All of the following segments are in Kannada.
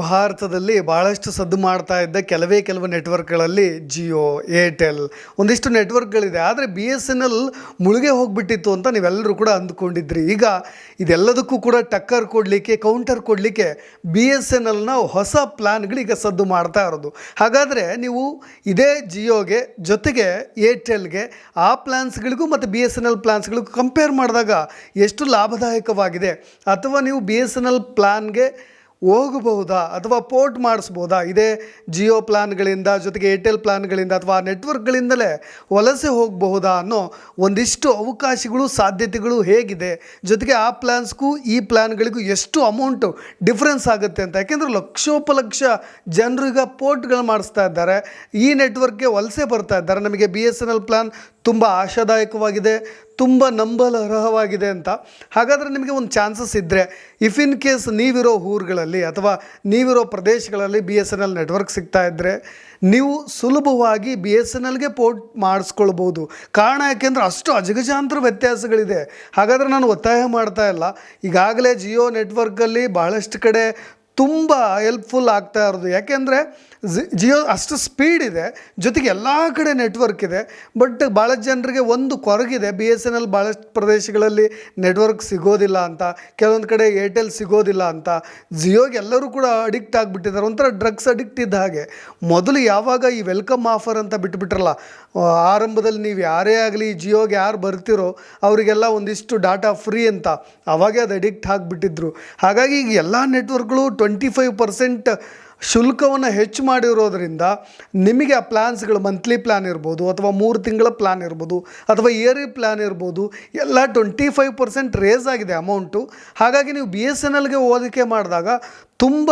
ಭಾರತದಲ್ಲಿ ಬಹಳಷ್ಟು ಸದ್ದು ಮಾಡ್ತಾ ಇದ್ದ ಕೆಲವೇ ಕೆಲವು ನೆಟ್ವರ್ಕ್ಗಳಲ್ಲಿ ಜಿಯೋ, ಏರ್ಟೆಲ್ ಒಂದಿಷ್ಟು ನೆಟ್ವರ್ಕ್ಗಳಿದೆ. ಆದರೆ ಬಿ ಎಸ್ ಎನ್ ಎಲ್ ಮುಳುಗೆ ಹೋಗಿಬಿಟ್ಟಿತ್ತು ಅಂತ ನೀವೆಲ್ಲರೂ ಕೂಡ ಅಂದ್ಕೊಂಡಿದ್ರಿ. ಈಗ ಇದೆಲ್ಲದಕ್ಕೂ ಕೂಡ ಟಕ್ಕರ್ ಕೊಡಲಿಕ್ಕೆ, ಕೌಂಟರ್ ಕೊಡಲಿಕ್ಕೆ ಬಿ ಎಸ್ ಎನ್ ಎಲ್ನ ಹೊಸ ಈಗ ಸದ್ದು ಮಾಡ್ತಾ ಇರೋದು. ಹಾಗಾದರೆ ನೀವು ಇದೇ ಜಿಯೋಗೆ ಜೊತೆಗೆ ಏರ್ಟೆಲ್ಗೆ ಆ ಪ್ಲ್ಯಾನ್ಸ್ಗಳಿಗೂ ಮತ್ತು ಬಿ ಎಸ್ ಎನ್ ಎಲ್ ಪ್ಲ್ಯಾನ್ಸ್ಗಳಿಗೂ ಕಂಪೇರ್ ಮಾಡಿದಾಗ ಎಷ್ಟು ಲಾಭದಾಯಕವಾಗಿದೆ? ಅಥವಾ ನೀವು ಬಿ ಎಸ್ ಎನ್ ಎಲ್ ಪ್ಲ್ಯಾನ್ಗೆ ಹೋಗಬಹುದಾ ಅಥವಾ ಪೋರ್ಟ್ ಮಾಡಿಸ್ಬೋದಾ? ಇದೇ ಜಿಯೋ ಪ್ಲ್ಯಾನ್ಗಳಿಂದ ಜೊತೆಗೆ ಏರ್ಟೆಲ್ ಪ್ಲ್ಯಾನ್ಗಳಿಂದ ಅಥವಾ ನೆಟ್ವರ್ಕ್ಗಳಿಂದಲೇ ವಲಸೆ ಹೋಗಬಹುದಾ ಅನ್ನೋ ಒಂದಿಷ್ಟು ಅವಕಾಶಗಳು, ಸಾಧ್ಯತೆಗಳು ಹೇಗಿದೆ. ಜೊತೆಗೆ ಆ ಪ್ಲ್ಯಾನ್ಸ್ಗೂ ಈ ಪ್ಲ್ಯಾನ್ಗಳಿಗೂ ಎಷ್ಟು ಅಮೌಂಟು ಡಿಫ್ರೆನ್ಸ್ ಆಗುತ್ತೆ ಅಂತ. ಯಾಕೆಂದರೆ ಲಕ್ಷೋಪಲಕ್ಷ ಜನರಿಗೆ ಪೋರ್ಟ್ಗಳು ಮಾಡಿಸ್ತಾ ಇದ್ದಾರೆ. ಈ ನೆಟ್ವರ್ಕ್ಗೆ ವಲಸೆ ಬರ್ತಾ ಇದ್ದಾರೆ. ನಮಗೆ B S N L plan ತುಂಬ ಆಶಾದಾಯಕವಾಗಿದೆ, ತುಂಬ ನಂಬಲರ್ಹವಾಗಿದೆ ಅಂತ. ಹಾಗಾದರೆ ನಿಮಗೆ ಒಂದು ಚಾನ್ಸಸ್ ಇದ್ದರೆ ಇಫ್ ಇನ್ ಕೇಸ್ ನೀವಿರೋ ಊರುಗಳಲ್ಲಿ ಅಥವಾ ನೀವಿರೋ ಪ್ರದೇಶಗಳಲ್ಲಿ B S N L network ಸಿಗ್ತಾ ಇದ್ದರೆ ನೀವು ಸುಲಭವಾಗಿ ಬಿ ಎಸ್ ಎನ್ ಎಲ್ಗೆ ಪೋರ್ಟ್ ಮಾಡಿಸ್ಕೊಳ್ಬೋದು. ಕಾರಣ ಯಾಕೆಂದರೆ ಅಷ್ಟು ಅಜಗಜಾಂತರ ವ್ಯತ್ಯಾಸಗಳಿದೆ. ಹಾಗಾದರೆ ನಾನು ಒತ್ತಾಯ ಮಾಡ್ತಾ ಇಲ್ಲ. ಈಗಾಗಲೇ ಜಿಯೋ ನೆಟ್ವರ್ಕಲ್ಲಿ ಭಾಳಷ್ಟು ಕಡೆ ತುಂಬ ಹೆಲ್ಪ್ಫುಲ್ ಆಗ್ತಾ ಇರೋದು. ಯಾಕೆಂದರೆ ಜಿಯೋ ಅಷ್ಟು ಸ್ಪೀಡ್ ಇದೆ. ಜೊತೆಗೆ ಎಲ್ಲ ಕಡೆ ನೆಟ್ವರ್ಕ್ ಇದೆ. ಬಟ್ ಭಾಳ ಜನರಿಗೆ ಒಂದು ಕೊರಗಿದೆ. ಬಿ ಎಸ್ ಎನ್ ಎಲ್ ಭಾಳಷ್ಟು ಪ್ರದೇಶಗಳಲ್ಲಿ ನೆಟ್ವರ್ಕ್ ಸಿಗೋದಿಲ್ಲ ಅಂತ. ಕೆಲವೊಂದು ಕಡೆ ಏರ್ಟೆಲ್ ಸಿಗೋದಿಲ್ಲ ಅಂತ. ಜಿಯೋಗೆ ಎಲ್ಲರೂ ಕೂಡ ಅಡಿಕ್ಟ್ ಆಗಿಬಿಟ್ಟಿದ್ದಾರೆ. ಒಂಥರ ಡ್ರಗ್ಸ್ ಅಡಿಕ್ಟ್ ಇದ್ದ ಹಾಗೆ. ಮೊದಲು ಯಾವಾಗ ಈ ವೆಲ್ಕಮ್ ಆಫರ್ ಅಂತ ಬಿಟ್ಬಿಟ್ರಲ್ಲ ಆರಂಭದಲ್ಲಿ ನೀವು ಯಾರೇ ಆಗಲಿ ಜಿಯೋಗೆ ಯಾರು ಬರ್ತಿರೋ ಅವರಿಗೆಲ್ಲ ಒಂದಿಷ್ಟು ಡಾಟಾ ಫ್ರೀ ಅಂತ. ಅವಾಗೇ ಅದು ಅಡಿಕ್ಟ್ ಆಗಿಬಿಟ್ಟಿದ್ರು. ಹಾಗಾಗಿ ಈಗ ಎಲ್ಲ ನೆಟ್ವರ್ಕ್ಗಳು ಟ್ವೆಂಟಿ ಫೈವ್ ಪರ್ಸೆಂಟ್ ಶುಲ್ಕವನ್ನು ಹೆಚ್ಚು ಮಾಡಿರೋದ್ರಿಂದ ನಿಮಗೆ ಆ ಪ್ಲ್ಯಾನ್ಸ್ಗಳು ಮಂತ್ಲಿ ಪ್ಲ್ಯಾನ್ ಇರ್ಬೋದು ಅಥವಾ ಮೂರು ತಿಂಗಳ ಪ್ಲ್ಯಾನ್ ಇರ್ಬೋದು ಅಥವಾ ಇಯರ್ಲಿ ಪ್ಲ್ಯಾನ್ ಇರ್ಬೋದು, ಎಲ್ಲ ಟ್ವೆಂಟಿ ಫೈವ್ ಪರ್ಸೆಂಟ್ ರೇಸ್ ಆಗಿದೆ ಅಮೌಂಟು ಹಾಗಾಗಿ ನೀವು ಬಿ ಎಸ್ ಎನ್ ಎಲ್ಗೆ ಹೋಲಿಕೆ ಮಾಡಿದಾಗ ತುಂಬ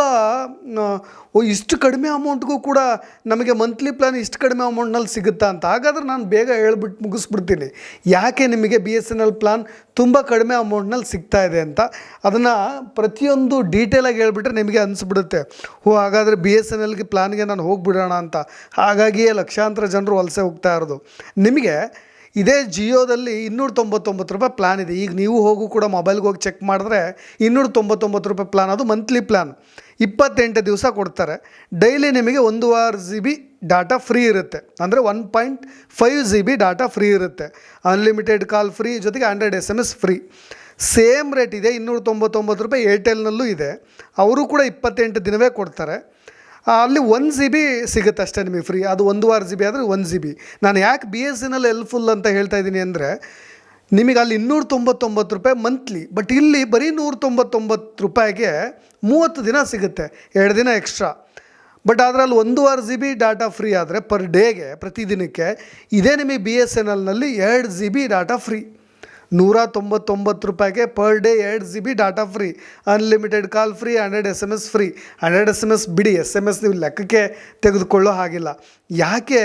ಇಷ್ಟು ಕಡಿಮೆ ಅಮೌಂಟ್ಗೂ ಕೂಡ ನಮಗೆ ಮಂತ್ಲಿ ಪ್ಲ್ಯಾನ್ ಇಷ್ಟು ಕಡಿಮೆ ಅಮೌಂಟ್ನಲ್ಲಿ ಸಿಗುತ್ತಾ ಅಂತ. ಹಾಗಾದ್ರೆ ನಾನು ಬೇಗ ಹೇಳ್ಬಿಟ್ಟು ಮುಗಿಸ್ಬಿಡ್ತೀನಿ. ಯಾಕೆ ನಿಮಗೆ B S N L plan ತುಂಬ ಕಡಿಮೆ ಅಮೌಂಟ್ನಲ್ಲಿ ಸಿಗ್ತಾ ಇದೆ ಅಂತ? ಅದನ್ನು ಪ್ರತಿಯೊಂದು ಡೀಟೇಲಾಗಿ ಹೇಳ್ಬಿಟ್ರೆ ನಿಮಗೆ ಅನಿಸ್ಬಿಡುತ್ತೆ. ಓ, ಹಾಗಾದರೆ ಬಿ ಎಸ್ ಎನ್ ಎಲ್ಗೆ ಪ್ಲಾನ್ಗೆ ನಾನು ಹೋಗಿಬಿಡೋಣ ಅಂತ. ಹಾಗಾಗಿಯೇ ಲಕ್ಷಾಂತರ ಜನರು ವಲಸೆ ಹೋಗ್ತಾ ಇರೋದು. ನಿಮಗೆ ಇದೇ ಜಿಯೋದಲ್ಲಿ ಇನ್ನೂರ ತೊಂಬತ್ತೊಂಬತ್ತು ರೂಪಾಯಿ ಪ್ಲ್ಯಾನ್ ಇದೆ. ಈಗ ನೀವು ಹೋಗು ಕೂಡ ಮೊಬೈಲ್ಗೆ ಹೋಗಿ ಚೆಕ್ ಮಾಡಿದ್ರೆ ಇನ್ನೂರ ತೊಂಬತ್ತೊಂಬತ್ತು ರೂಪಾಯಿ ಪ್ಲ್ಯಾನ್ ಅದು ಮಂತ್ಲಿ ಪ್ಲ್ಯಾನ್ ಇಪ್ಪತ್ತೆಂಟು ದಿವಸ ಕೊಡ್ತಾರೆ. ಡೈಲಿ ನಿಮಗೆ ಒಂದೂವರೆ ಜಿ ಬಿ ಡಾಟಾ ಫ್ರೀ ಇರುತ್ತೆ. ಅಂದರೆ one point five G B data free ಇರುತ್ತೆ. ಅನ್ಲಿಮಿಟೆಡ್ ಕಾಲ್ ಫ್ರೀ ಜೊತೆಗೆ hundred S M S free same rate ಇದೆ. ಇನ್ನೂರ ತೊಂಬತ್ತೊಂಬತ್ತು ರೂಪಾಯಿ ಏರ್ಟೆಲ್ನಲ್ಲೂ ಇದೆ. ಅವರು ಕೂಡ ಇಪ್ಪತ್ತೆಂಟು ದಿನವೇ ಕೊಡ್ತಾರೆ. ಅಲ್ಲಿ ಒನ್ ಜಿ ಬಿ ಸಿಗುತ್ತೆ ಅಷ್ಟೇ ನಿಮಗೆ ಫ್ರೀ ಅದು ಒಂದೂವರೆ ಜಿ ಬಿ ಆದರೆ ಒನ್ ಜಿ ಬಿ ನಾನು ಯಾಕೆ B S N L helpful ಅಂತ ಹೇಳ್ತಾ ಇದ್ದೀನಿ ಅಂದರೆ, ನಿಮಗೆ ಅಲ್ಲಿ ಇನ್ನೂರ ತೊಂಬತ್ತೊಂಬತ್ತು ರೂಪಾಯಿ ಮಂತ್ಲಿ ಬಟ್ ಇಲ್ಲಿ ಬರೀ ನೂರ ತೊಂಬತ್ತೊಂಬತ್ತು ರೂಪಾಯಿಗೆ ಮೂವತ್ತು ದಿನ ಸಿಗುತ್ತೆ, ಎರಡು ದಿನ ಎಕ್ಸ್ಟ್ರಾ ಬಟ್ ಅದರಲ್ಲಿ ಒಂದೂವರೆ ಜಿ ಬಿ ಡಾಟಾ ಫ್ರೀ ಆದರೆ ಪರ್ ಡೇಗೆ ಪ್ರತಿದಿನಕ್ಕೆ, ಇದೇ ನಿಮಗೆ ಬಿ ಎಸ್ ಎನ್ ಎಲ್ನಲ್ಲಿ ಎರಡು ಜಿ ಬಿ ಡಾಟಾ ಫ್ರೀ ನೂರ ತೊಂಬತ್ತೊಂಬತ್ತು ರೂಪಾಯಿಗೆ ಪರ್ ಡೇ ಎರಡು G B data free unlimited call free hundred S M S free hundred S M S ಬಿಡಿ ಎಸ್ ಎಂ ಎಸ್ ನೀವು ಲೆಕ್ಕಕ್ಕೆ ತೆಗೆದುಕೊಳ್ಳೋ ಹಾಗಿಲ್ಲ. ಯಾಕೆ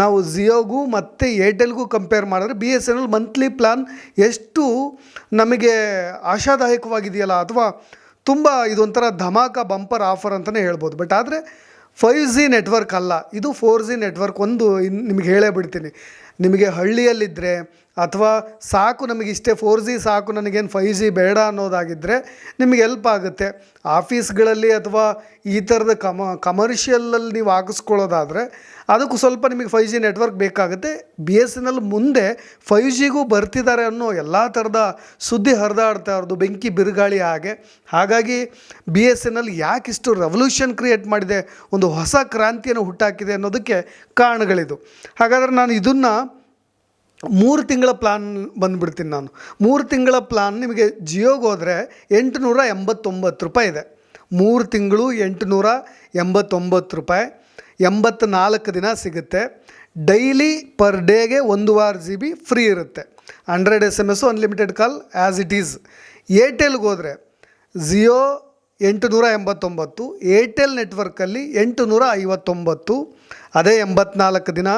ನಾವು ಜಿಯೋಗೂ ಮತ್ತು ಏರ್ಟೆಲ್ಗೂ ಕಂಪೇರ್ ಮಾಡಿದ್ರೆ B S N L monthly plan ಎಷ್ಟು ನಮಗೆ ಆಶಾದಾಯಕವಾಗಿದೆಯಲ್ಲ ಅಥವಾ ತುಂಬ ಇದೊಂಥರ ಧಮಾಕ ಬಂಪರ್ ಆಫರ್ ಅಂತಲೇ ಹೇಳ್ಬೋದು. ಬಟ್ ಆದರೆ ಫೈವ್ ಜಿ ನೆಟ್ವರ್ಕ್ ಅಲ್ಲ. ಇದು ಫೋರ್ ಜಿ ನೆಟ್ವರ್ಕ್ ಒಂದು ನಿಮಗೆ ಹೇಳೇ ಬಿಡ್ತೀನಿ. ನಿಮಗೆ ಹಳ್ಳಿಯಲ್ಲಿದ್ದರೆ ಅಥವಾ ಸಾಕು ನಮಗೆ ಇಷ್ಟೇ ಫೋರ್ ಜಿ ಸಾಕು ನನಗೇನು ಫೈವ್ ಜಿ ಬೇಡ ಅನ್ನೋದಾಗಿದ್ದರೆ ನಿಮಗೆ ಹೆಲ್ಪ್ ಆಗುತ್ತೆ. ಆಫೀಸ್ಗಳಲ್ಲಿ ಅಥವಾ ಈ ಥರದ ಕಮ ಕಮರ್ಷಿಯಲಲ್ಲಿ ನೀವು ಹಾಕಿಸ್ಕೊಳ್ಳೋದಾದರೆ ಅದಕ್ಕೂ ಸ್ವಲ್ಪ ನಿಮಗೆ ಫೈವ್ ಜಿ ನೆಟ್ವರ್ಕ್ ಬೇಕಾಗುತ್ತೆ. ಬಿ ಎಸ್ ಎನ್ ಎಲ್ ಮುಂದೆ ಫೈವ್ ಜಿಗೂ ಬರ್ತಿದ್ದಾರೆ ಅನ್ನೋ ಎಲ್ಲ ಥರದ ಸುದ್ದಿ ಹರಿದಾಡ್ತಾ ಇರೋದು, ಬೆಂಕಿ ಬಿರುಗಾಳಿ ಹಾಗೆ. ಹಾಗಾಗಿ ಬಿ ಎಸ್ ಎನ್ ಎಲ್ ಯಾಕಿಷ್ಟು ರೆವಲ್ಯೂಷನ್ ಕ್ರಿಯೇಟ್ ಮಾಡಿದೆ, ಒಂದು ಹೊಸ ಕ್ರಾಂತಿಯನ್ನು ಹುಟ್ಟಾಕಿದೆ ಅನ್ನೋದಕ್ಕೆ ಕಾರಣಗಳಿದು. ಹಾಗಾದರೆ ನಾನು ಇದನ್ನು ಮೂರು ತಿಂಗಳ ಪ್ಲಾನ್ ಬಂದುಬಿಡ್ತೀನಿ ನಾನು. ಮೂರು ತಿಂಗಳ ಪ್ಲಾನ್ ನಿಮಗೆ ಜಿಯೋಗೆ ಹೋದರೆ ಎಂಟುನೂರ ಎಂಬತ್ತೊಂಬತ್ತು ರೂಪಾಯಿ ಇದೆ. ಮೂರು ತಿಂಗಳು ಎಂಟುನೂರ ಎಂಬತ್ತೊಂಬತ್ತು ರೂಪಾಯಿ. ಎಂಬತ್ನಾಲ್ಕು ದಿನ ಸಿಗುತ್ತೆ. ಡೈಲಿ ಪರ್ ಡೇಗೆ ಒಂದೂವರೆ ಜಿ ಬಿ ಫ್ರೀ ಇರುತ್ತೆ. Hundred S M S unlimited call as it is ಏರ್ಟೆಲ್ಗೆ ಹೋದರೆ ಜಿಯೋ ಎಂಟುನೂರ ಎಂಬತ್ತೊಂಬತ್ತು ಏರ್ಟೆಲ್ ನೆಟ್ವರ್ಕಲ್ಲಿ ಎಂಟುನೂರ ಐವತ್ತೊಂಬತ್ತು, ಅದೇ ಎಂಬತ್ನಾಲ್ಕು ದಿನ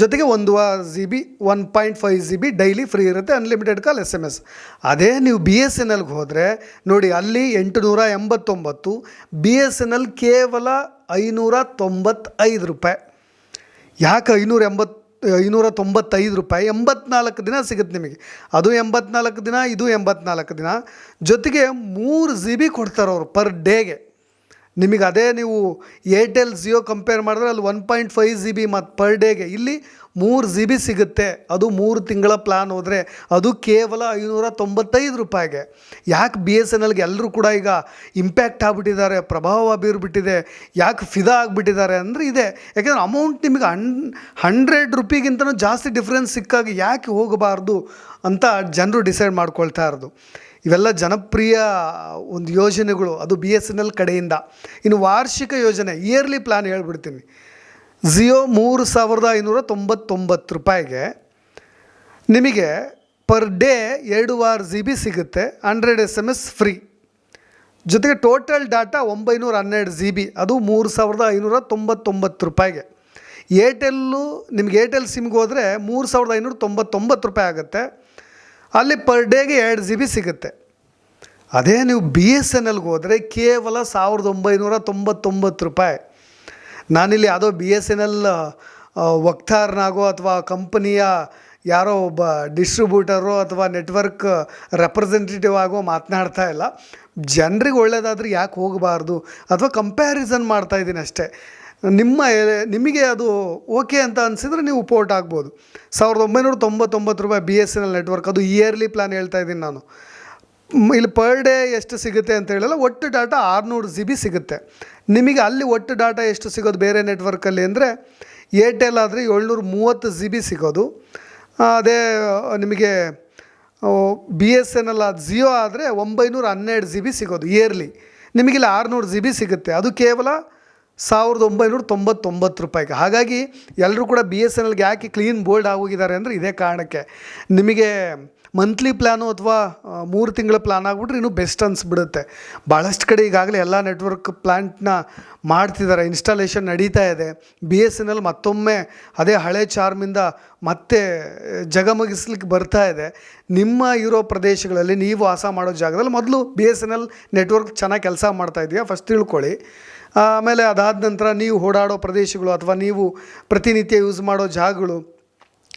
ಜೊತೆಗೆ ಒಂದು G B one point five G B daily free ಇರುತ್ತೆ unlimited call S M S ಅದೇ ನೀವು ಬಿ ಎಸ್ ಎನ್ ಎಲ್ಗೆ ಹೋದರೆ, ನೋಡಿ ಅಲ್ಲಿ ಎಂಟುನೂರ ಎಂಬತ್ತೊಂಬತ್ತು ಬಿ ಎಸ್ ಎನ್ ಎಲ್ ಕೇವಲ ಐನೂರ ತೊಂಬತ್ತೈದು ರೂಪಾಯಿ. ಯಾಕೆ ಐನೂರ ಎಂಬತ್ತು ಐನೂರ ತೊಂಬತ್ತೈದು ರೂಪಾಯಿ? ಎಂಬತ್ನಾಲ್ಕು ದಿನ ಸಿಗುತ್ತೆ ನಿಮಗೆ. ಅದು ಎಂಬತ್ನಾಲ್ಕು ದಿನ, ಇದು ಎಂಬತ್ನಾಲ್ಕು ದಿನ. ಜೊತೆಗೆ ಮೂರು ಜಿ ಬಿ ಕೊಡ್ತಾರೆ ಅವರು ಪರ್ ಡೇಗೆ ನಿಮಗೆ ಅದೇ ನೀವು ಏರ್ಟೆಲ್ ಜಿಯೋ ಕಂಪೇರ್ ಮಾಡಿದ್ರೆ ಅಲ್ಲಿ one point five G B ಮತ್ತು ಪರ್ ಡೇಗೆ ಇಲ್ಲಿ ಮೂರು ಜಿ ಬಿ ಸಿಗುತ್ತೆ. ಅದು ಮೂರು ತಿಂಗಳ ಪ್ಲ್ಯಾನ್ ಹೋದರೆ ಅದು ಕೇವಲ ಐನೂರ ತೊಂಬತ್ತೈದು ರೂಪಾಯಿಗೆ. ಯಾಕೆ ಬಿ ಎಸ್ ಎನ್ ಎಲ್ಗೆ ಎಲ್ಲರೂ ಕೂಡ ಈಗ ಇಂಪ್ಯಾಕ್ಟ್ ಆಗಿಬಿಟ್ಟಿದ್ದಾರೆ, ಪ್ರಭಾವ ಬೀರ್ಬಿಟ್ಟಿದೆ, ಯಾಕೆ ಫಿದಾ ಆಗಿಬಿಟ್ಟಿದ್ದಾರೆ ಅಂದರೆ ಇದೆ. ಯಾಕೆಂದರೆ ಅಮೌಂಟ್ ನಿಮಗೆ ಹನ್ ಹಂಡ್ರೆಡ್ ರುಪಿಗಿಂತನೂ ಜಾಸ್ತಿ ಡಿಫ್ರೆನ್ಸ್ ಸಿಕ್ಕಾಗ ಯಾಕೆ ಹೋಗಬಾರ್ದು ಅಂತ ಜನರು ಡಿಸೈಡ್ ಮಾಡ್ಕೊಳ್ತಾ ಇರೋದು. ಇವೆಲ್ಲ ಜನಪ್ರಿಯ ಒಂದು ಯೋಜನೆಗಳು. ಅದು ಬಿ ಎಸ್ ಎನ್ ಎಲ್ ಕಡೆಯಿಂದ. ಇನ್ನು ವಾರ್ಷಿಕ ಯೋಜನೆ ಇಯರ್ಲಿ ಪ್ಲ್ಯಾನ್ ಹೇಳ್ಬಿಡ್ತೀನಿ. ಜಿಯೋ ಮೂರು ಸಾವಿರದ ಐನೂರ ತೊಂಬತ್ತೊಂಬತ್ತು ರೂಪಾಯಿಗೆ ನಿಮಗೆ ಪರ್ ಡೇ ಎರಡೂವರೆ ಜಿ ಬಿ ಸಿಗುತ್ತೆ hundred S M S free ಜೊತೆಗೆ ಟೋಟಲ್ ಡಾಟಾ ಒಂಬೈನೂರ ಹನ್ನೆರಡು ಜಿ ಬಿ ಅದು ಮೂರು ಸಾವಿರದ ಐನೂರ ತೊಂಬತ್ತೊಂಬತ್ತು ರೂಪಾಯಿಗೆ. ಏರ್ಟೆಲ್ಲು ನಿಮ್ಗೆ ಏರ್ಟೆಲ್ ಸಿಮ್ಗೆ ಹೋದರೆ ಮೂರು ಸಾವಿರದ ಐನೂರ ತೊಂಬತ್ತೊಂಬತ್ತು ರೂಪಾಯಿ ಆಗುತ್ತೆ. ಅಲ್ಲಿ ಪರ್ ಡೇಗೆ ಎರಡು ಜಿ ಬಿ ಸಿಗುತ್ತೆ. ಅದೇ ನೀವು ಬಿ ಎಸ್ ಎನ್ ಎಲ್ಗೆ ಹೋದರೆ ಕೇವಲ ಸಾವಿರದ ಒಂಬೈನೂರ ತೊಂಬತ್ತೊಂಬತ್ತು ರೂಪಾಯಿ. ನಾನಿಲ್ಲಿ ಯಾವುದೋ ಬಿ ಎಸ್ ಎನ್ ಎಲ್ ವಕ್ತಾರನಾಗೋ ಅಥವಾ ಕಂಪನಿಯ ಯಾರೋ ಒಬ್ಬ ಡಿಸ್ಟ್ರಿಬ್ಯೂಟರು ಅಥವಾ ನೆಟ್ವರ್ಕ್ ರೆಪ್ರೆಸೆಂಟೇಟಿವ್ ಆಗೋ ಮಾತನಾಡ್ತಾ ಇಲ್ಲ. ಜನರಿಗೆ ಒಳ್ಳೆಯದಾದ್ರೆ ಯಾಕೆ ಹೋಗಬಾರ್ದು? ಅಥವಾ ಕಂಪ್ಯಾರಿಸನ್ ಮಾಡ್ತಾ ಇದ್ದೀನಿ ಅಷ್ಟೇ. ನಿಮ್ಮ, ನಿಮಗೆ ಅದು ಓಕೆ ಅಂತ ಅನಿಸಿದ್ರೆ ನೀವು ಪೋರ್ಟ್ ಆಗ್ಬೋದು. ಸಾವಿರದ ಒಂಬೈನೂರ ತೊಂಬತ್ತೊಂಬತ್ತು ರೂಪಾಯಿ B S N L network ಅದು ಇಯರ್ಲಿ ಪ್ಲ್ಯಾನ್ ಹೇಳ್ತಾ ಇದ್ದೀನಿ ನಾನು. ಇಲ್ಲಿ ಪರ್ ಡೇ ಎಷ್ಟು ಸಿಗುತ್ತೆ ಅಂತ ಹೇಳಲ್ಲ, ಒಟ್ಟು ಡಾಟಾ ಆರುನೂರು ಜಿ ಬಿ ಸಿಗುತ್ತೆ. ನಿಮಗೆ ಅಲ್ಲಿ ಒಟ್ಟು ಡಾಟಾ ಎಷ್ಟು ಸಿಗೋದು ಬೇರೆ ನೆಟ್ವರ್ಕಲ್ಲಿ ಅಂದರೆ ಏರ್ಟೆಲ್ ಆದರೆ ಏಳ್ನೂರ ಮೂವತ್ತು ಜಿ ಬಿ ಸಿಗೋದು. ಅದೇ, ನಿಮಗೆ B S N L Jio ಆದರೆ ಒಂಬೈನೂರ ಹನ್ನೆರಡು ಜಿ ಬಿ ಸಿಗೋದು ಇಯರ್ಲಿ ನಿಮಗಿಲ್ಲಿ ಆರುನೂರು ಜಿ ಬಿ ಸಿಗುತ್ತೆ. ಅದು ಕೇವಲ ಸಾವಿರದ ಒಂಬೈನೂರ ತೊಂಬತ್ತೊಂಬತ್ತು ರೂಪಾಯಿಗೆ. ಹಾಗಾಗಿ ಎಲ್ಲರೂ ಕೂಡ ಬಿ ಎಸ್ ಎನ್ ಎಲ್ಗೆ ಯಾಕೆ ಕ್ಲೀನ್ ಬೋಲ್ಡ್ ಆಗೋಗಿದ್ದಾರೆ ಅಂದರೆ ಇದೇ ಕಾರಣಕ್ಕೆ. ನಿಮಗೆ ಮಂತ್ಲಿ ಪ್ಲ್ಯಾನು ಅಥವಾ ಮೂರು ತಿಂಗಳ ಪ್ಲ್ಯಾನ್ ಆಗಿಬಿಟ್ರೆ ಇನ್ನೂ ಬೆಸ್ಟ್ ಅನಿಸ್ಬಿಡುತ್ತೆ. ಭಾಳಷ್ಟು ಕಡೆ ಈಗಾಗಲೇ ಎಲ್ಲ ನೆಟ್ವರ್ಕ್ ಪ್ಲ್ಯಾಂಟ್ನ ಮಾಡ್ತಿದ್ದಾರೆ ಇನ್ಸ್ಟಾಲೇಷನ್ ನಡೀತಾ ಇದೆ. ಬಿ ಎಸ್ ಎನ್ ಎಲ್ ಮತ್ತೊಮ್ಮೆ ಅದೇ ಹಳೆ ಚಾರ್ಮಿಂದ ಮತ್ತೆ ಜಗಮಗಿಸ್ಲಿಕ್ಕೆ ಬರ್ತಾ ಇದೆ. ನಿಮ್ಮ ಇರೋ ಪ್ರದೇಶಗಳಲ್ಲಿ ನೀವು ವಾಸ ಮಾಡೋ ಜಾಗದಲ್ಲಿ ಮೊದಲು B S N L network ಚೆನ್ನಾಗಿ ಕೆಲಸ ಮಾಡ್ತಾ ಇದೆಯಾ ಫಸ್ಟ್ ತಿಳ್ಕೊಳ್ಳಿ. ಆಮೇಲೆ ಅದಾದ ನಂತರ ನೀವು ಓಡಾಡೋ ಪ್ರದೇಶಗಳು ಅಥವಾ ನೀವು ಪ್ರತಿನಿತ್ಯ ಯೂಸ್ ಮಾಡೋ ಜಾಗಗಳು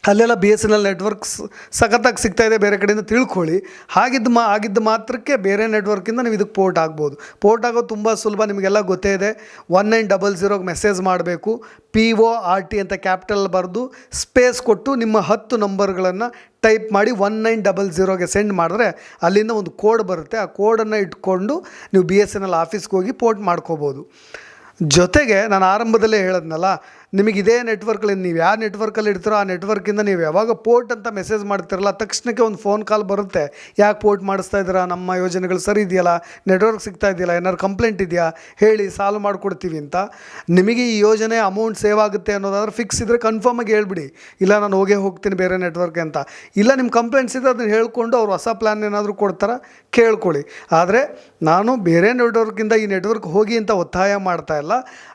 ಅಲ್ಲೆಲ್ಲ B S N L networks ಸಖತ್ತಾಗಿ ಸಿಗ್ತಾ ಇದೆ, ಬೇರೆ ಕಡೆಯಿಂದ ತಿಳ್ಕೊಳ್ಳಿ. ಹಾಗಿದ್ದ ಮಾ, ಆಗಿದ್ದ ಮಾತ್ರಕ್ಕೆ ಬೇರೆ ನೆಟ್ವರ್ಕಿಂದ ನೀವು ಇದಕ್ಕೆ ಪೋರ್ಟ್ ಆಗ್ಬೋದು. ಪೋರ್ಟ್ ಆಗೋದು ತುಂಬ ಸುಲಭ ನಿಮಗೆಲ್ಲ ಗೊತ್ತೇ ಇದೆ. ಒನ್ ನೈನ್ ಡಬಲ್ ಝೀರೋಗೆ ಮೆಸೇಜ್ ಮಾಡಬೇಕು. ಪಿ ಒ ಆರ್ ಟಿ ಅಂತ ಕ್ಯಾಪಿಟಲ್ ಬರೆದು ಸ್ಪೇಸ್ ಕೊಟ್ಟು ನಿಮ್ಮ ಹತ್ತು ನಂಬರ್ಗಳನ್ನು ಟೈಪ್ ಮಾಡಿ ಒನ್ ನೈನ್ ಡಬಲ್ ಝೀರೋಗೆ ಸೆಂಡ್ ಮಾಡಿದ್ರೆ ಅಲ್ಲಿಂದ ಒಂದು ಕೋಡ್ ಬರುತ್ತೆ. ಆ ಕೋಡನ್ನು ಇಟ್ಕೊಂಡು ನೀವು ಬಿ ಎಸ್ ಎನ್ ಎಲ್ ಆಫೀಸ್ಗೆ ಹೋಗಿ ಪೋರ್ಟ್ ಮಾಡ್ಕೋಬೋದು. ಜೊತೆಗೆ ನಾನು ಆರಂಭದಲ್ಲೇ ಹೇಳದ್ನಲ್ಲ ನಿಮಗೆ ಇದೇ ನೆಟ್ವರ್ಕ್ಲಿ ನೀವು ಯಾವ ನೆಟ್ವರ್ಕಲ್ಲಿ ಇರ್ತೀರೋ ಆ ನೆಟ್ವರ್ಕಿಂದ ನೀವು ಯಾವಾಗ ಪೋರ್ಟ್ ಅಂತ ಮೆಸೇಜ್ ಮಾಡ್ತಿರಲ್ಲ, ತಕ್ಷಣಕ್ಕೆ ಒಂದು ಫೋನ್ ಕಾಲ್ ಬರುತ್ತೆ. ಯಾಕೆ ಪೋರ್ಟ್ ಮಾಡಿಸ್ತಾ ಇದ್ದೀರಾ? ನಮ್ಮ ಯೋಜನೆಗಳು ಸರಿ ಇದೆಯಲ್ಲ? ನೆಟ್ವರ್ಕ್ ಸಿಗ್ತಾ ಇದೆಯಲ್ಲ? ಏನಾದ್ರು ಕಂಪ್ಲೇಂಟ್ ಇದೆಯಾ? ಹೇಳಿ ಸಾಲ್ವ್ ಮಾಡಿಕೊಡ್ತೀವಿ ಅಂತ. ನಿಮಗೆ ಈ ಯೋಜನೆ ಅಮೌಂಟ್ ಸೇವ್ ಆಗುತ್ತೆ ಅನ್ನೋದಾದ್ರೆ ಫಿಕ್ಸ್ ಇದ್ದರೆ ಕನ್ಫರ್ಮಾಗಿ ಹೇಳ್ಬಿಡಿ. ಇಲ್ಲ, ನಾನು ಹೋಗೇ ಹೋಗ್ತೀನಿ ಬೇರೆ ನೆಟ್ವರ್ಕ್ ಅಂತ. ಇಲ್ಲ ನಿಮ್ಮ ಕಂಪ್ಲೇಂಟ್ಸ್ ಇದ್ದರೆ ಅದನ್ನು ಹೇಳ್ಕೊಂಡು ಅವ್ರು ಹೊಸ ಪ್ಲ್ಯಾನ್ ಏನಾದರೂ ಕೊಡ್ತಾರ? ಕೇಳ್ಕೊಳ್ಳಿ. ಆದರೆ, ನಾನು ಬೇರೆ ನೆಟ್ವರ್ಕಿಂದ ಈ ನೆಟ್ವರ್ಕ್ ಹೋಗಿ ಅಂತ ಒತ್ತಾಯ ಮಾಡ್ತಾ ಇಲ್ಲ.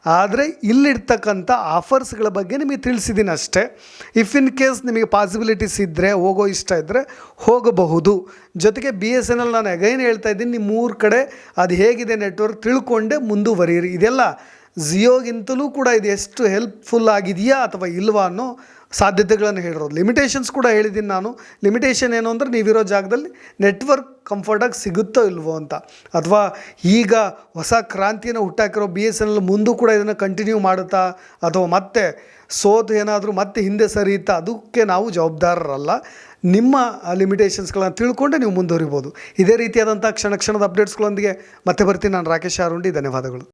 ಆದರೆ, ಇಲ್ಲಿರ್ತಕ್ಕಂಥ ಆಫರ್ಸ್ಗಳ ಬಗ್ಗೆ ನಿಮಗೆ ತಿಳಿಸಿದ್ದೀನಿ ಅಷ್ಟೇ. ಇಫ್ ಇನ್ ಕೇಸ್ ನಿಮಗೆ ಪಾಸಿಬಿಲಿಟೀಸ್ ಇದ್ದರೆ ಹೋಗೋ ಇಷ್ಟ ಇದ್ದರೆ ಹೋಗಬಹುದು. ಜೊತೆಗೆ ಬಿ ಎಸ್ ಎನ್ ಎಲ್ ನಾನು ಅಗೈನ್ ಹೇಳ್ತಾ ಇದ್ದೀನಿ, ನಿಮ್ಮ ಮೂರು ಕಡೆ ಅದು ಹೇಗಿದೆ ನೆಟ್ವರ್ಕ್ ತಿಳ್ಕೊಂಡೇ ಮುಂದುವರಿಯಿರಿ. ಇದೆಲ್ಲ ಜಿಯೋಗಿಂತಲೂ ಕೂಡ ಇದು ಎಷ್ಟು ಹೆಲ್ಪ್ಫುಲ್ ಆಗಿದೆಯಾ ಅಥವಾ ಇಲ್ವಾ ಅನ್ನೋ ಸಾಧ್ಯತೆಗಳನ್ನು ಹೇಳಿರೋದು. ಲಿಮಿಟೇಷನ್ಸ್ ಕೂಡ ಹೇಳಿದ್ದೀನಿ ನಾನು. ಲಿಮಿಟೇಷನ್ ಏನು ಅಂದರೆ ನೀವಿರೋ ಜಾಗದಲ್ಲಿ ನೆಟ್ವರ್ಕ್ ಕಂಫರ್ಟಾಗಿ ಸಿಗುತ್ತೋ ಇಲ್ವೋ ಅಂತ. ಅಥವಾ ಈಗ ಹೊಸ ಕ್ರಾಂತಿಯನ್ನು ಹುಟ್ಟಾಕಿರೋ ಬಿ ಎಸ್ ಎನ್ ಎಲ್ ಮುಂದೂ ಕೂಡ ಇದನ್ನು ಕಂಟಿನ್ಯೂ ಮಾಡುತ್ತಾ? ಅಥವಾ ಮತ್ತೆ ಸೋತು ಏನಾದರೂ ಮತ್ತೆ ಹಿಂದೆ ಸರಿಯುತ್ತಾ? ಅದಕ್ಕೆ ನಾವು ಜವಾಬ್ದಾರರಲ್ಲ. ನಿಮ್ಮ ಲಿಮಿಟೇಷನ್ಸ್ಗಳನ್ನು ತಿಳ್ಕೊಂಡೆ ನೀವು ಮುಂದುವರಿಬೋದು. ಇದೇ ರೀತಿಯಾದಂಥ ಕ್ಷಣ ಕ್ಷಣದ ಅಪ್ಡೇಟ್ಸ್ಗಳೊಂದಿಗೆ ಮತ್ತೆ ಬರ್ತೀನಿ ನಾನು ರಾಕೇಶ್ ಆರುಂಡಿ ಧನ್ಯವಾದಗಳು.